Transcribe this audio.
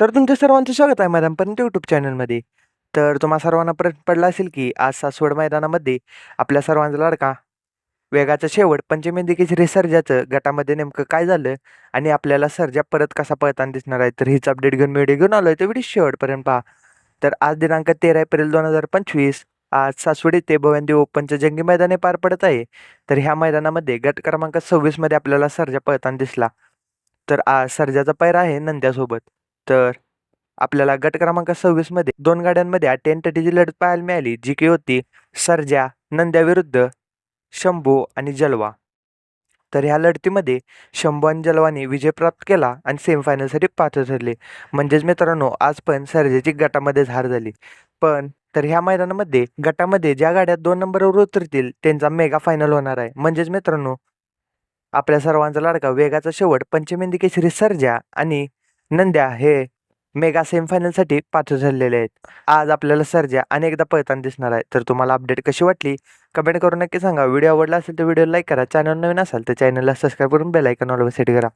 तर तुमच्या सर्वांचं स्वागत आहे मैदानपर्यंत यूट्यूब चॅनलमध्ये. तर तुम्हा सर्वांना प्रश्न पडला असेल की आज सासवड मैदानामध्ये आपल्या सर्वांचा लाडका वेगाचा शेवट पंचमी केसरी सर्जाचं गटामध्ये नेमकं काय झालं आणि आपल्याला सर्जा परत कसा पळताना दिसणार आहे तर हीच अपडेट घेऊन व्हिडिओ घेऊन आलो आहे तर व्हिडिओ शेवटपर्यंत पहा. तर आज दिनांक तेरा एप्रिल दोन हजार पंचवीस आज सासवड येथे भवंदी ओपनचं जंगी मैदाने पार पडत आहे. तर ह्या मैदानामध्ये गट क्रमांक सव्वीसमध्ये आपल्याला सर्जा पळताना दिसला. तर आज सर्जाचा पैर आहे नंद्यासोबत. तर आपल्याला गट क्रमांक सव्वीसमध्ये दोन गाड्यांमध्ये अटेंटटीची लढत पाहायला मिळाली जी की होती सर्जा नंद्याविरुद्ध शंभू आणि जलवा. तर ह्या लढतीमध्ये शंभू आणि जलवाने विजय प्राप्त केला आणि सेमीफायनलसाठी पात्र ठरले. म्हणजेच मित्रांनो आज पण सर्जाची गटामध्येच हार झाली. पण तर ह्या मैदानामध्ये गटामध्ये ज्या गाड्या दोन नंबरवर उतरतील त्यांचा मेगा फायनल होणार आहे. म्हणजेच मित्रांनो आपल्या सर्वांचा लाडका वेगाचा शेवट पंचमेंदी केसरी सर्जा आणि नंद्या हे मेगा सेमीफायनलसाठी पात्र ठरलेले आहेत. आज आपल्याला सर्जा अनेकदा पळताना दिसणार आहे तर तुम्हाला अपडेट कशी वाटली? कमेंट करून नक्की सांगा. व्हिडिओ आवडला असेल तर व्हिडिओ लाईक करा. चॅनल नवीन असाल तर चॅनलला सबस्क्राईब करून बेल ऑलवर सेट करा.